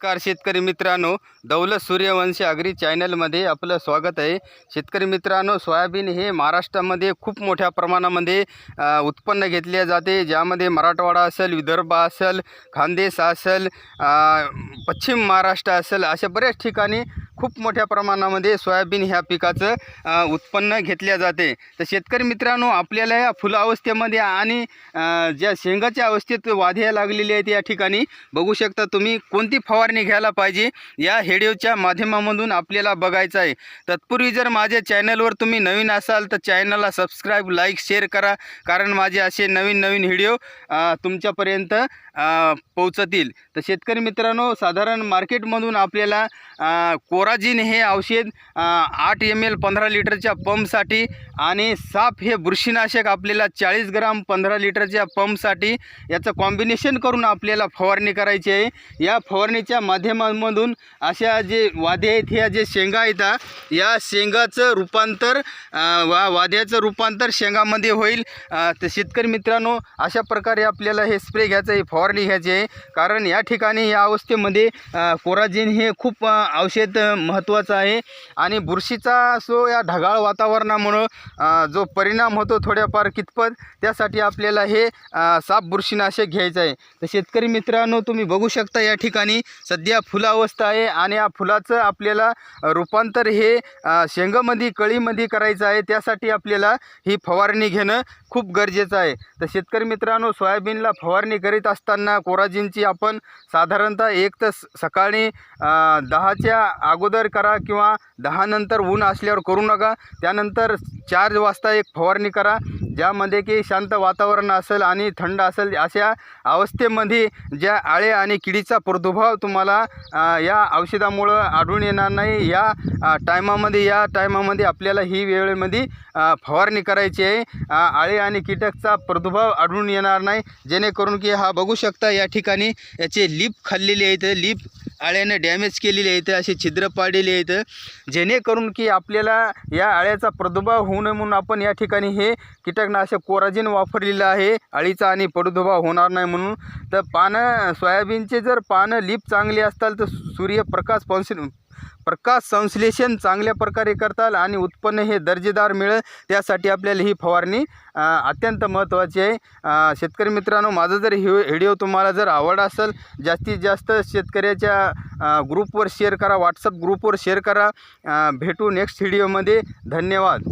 नमस्कार शेतकरी मित्रांनो दौलत सूर्यवंशी अग्री चॅनलमध्ये आपलं स्वागत आहे. शेतकरी मित्रांनो सोयाबीन हे महाराष्ट्रामध्ये खूप मोठ्या प्रमाणामध्ये उत्पन्न घेतले जाते. ज्यामध्ये मराठवाडा असेल विदर्भ असेल खानदेश असेल पश्चिम महाराष्ट्र असेल अशा बऱ्याच ठिकाणी खूप मोठ्या प्रमाणामध्ये सोयाबीन ह्या पिकाचं उत्पन्न घेतल्या जाते. तर शेतकरी मित्रांनो आपल्याला या फुला अवस्थेमध्ये आणि ज्या शेंगाच्या अवस्थेत वाध्या लागलेली आहेत या ठिकाणी बघू शकता तुम्ही कोणती फवारणी घ्यायला पाहिजे या हेडिओच्या माध्यमामधून आपल्याला बघायचं आहे. तत्पूर्वी जर माझ्या चॅनलवर तुम्ही नवीन असाल तर चॅनलला सबस्क्राईब लाईक शेअर करा कारण माझे असे नवीन नवीन व्हिडिओ तुमच्यापर्यंत पोहोचतील. तर शेतकरी मित्रांनो साधारण मार्केटमधून आपल्याला कोरा कोराजिन हे औषध आठ एम एल पंधरा लिटरच्या पंपसाठी आणि साप हे बुरशीनाशक आपल्याला चाळीस ग्राम पंधरा लिटरच्या पंपसाठी याचं कॉम्बिनेशन करून आपल्याला फवारणी करायची आहे. या फवारणीच्या माध्यमांमधून अशा जे वाद्या आहेत ह्या जे शेंगा आहेत या शेंगाचं रूपांतर वा वाद्याचं रूपांतर शेंगामध्ये होईल. तर शेतकरी मित्रांनो अशा प्रकारे आपल्याला हे स्प्रे घ्यायचं आहे फवारणी घ्यायची आहे. कारण या ठिकाणी या अवस्थेमध्ये कोराजिन हे खूप औषध महत्त्वाचं आहे. आणि बुरशीचा असो या ढगाळ वातावरणामुळं जो परिणाम होतो थोड्याफार कितपत त्यासाठी आपल्याला हे साप बुरशीनाशक घ्यायचं आहे. तर शेतकरी मित्रांनो तुम्ही बघू शकता या ठिकाणी सध्या फुलावस्था आहे आणि या फुलाचं आपल्याला रूपांतर हे शेंगामध्ये कळीमध्ये करायचं आहे. त्यासाठी आपल्याला ही फवारणी घेणं खूप गरजेचं आहे. तर शेतकरी मित्रांनो सोयाबीनला फवारणी करीत असताना कोराजिनची आपण साधारणतः एक तर स- सकाळी दहाच्या अगोदर करा किंवा दहा नंतर ऊन असल्यावर करू नका. त्यानंतर चार वाजता एक फवारणी करा ज्यामध्ये की शांत वातावरण असेल आणि थंड असेल अशा अवस्थेमध्ये ज्या आळे आणि किडीचा प्रादुर्भाव तुम्हाला या औषधामुळं आढळून येणार नाही. या टायमामध्ये या टायमामध्ये आपल्याला ही वेळेमध्ये फवारणी करायची आहे. आळे आणि कीटकचा प्रादुर्भाव आढळून येणार नाही. जेणेकरून की हा बघू शकता या ठिकाणी याचे लीप खाल्लेले आहेत लीप आळ्याने डॅमेज केलेले आहेत असे छिद्र पाडलेले आहेत. जेणेकरून की आपल्याला या आळ्याचा प्रादुर्भाव होऊ नये म्हणून आपण या ठिकाणी हे कीटकनाशक कोराजिन वापरलेलं आहे. अळीचा आणि प्रादुर्भाव होणार नाही म्हणून. तर पानं सोयाबीनचे जर पानं लीप चांगली असताल तर सूर्यप्रकाश पॉन्स प्रकाश संश्लेषण चांगल्या प्रकारे करताल आणि उत्पन्न हे दर्जेदार मिळेल. त्यासाठी आपल्याला ही फवारणी अत्यंत महत्त्वाची आहे. शेतकरी मित्रांनो माझा जर ही व्हिडिओ तुम्हाला जर आवड असेल जास्तीत जास्त शेतकऱ्याच्या ग्रुपवर शेअर करा व्हॉट्सअप ग्रुपवर शेअर करा. भेटू नेक्स्ट व्हिडिओमध्ये धन्यवाद.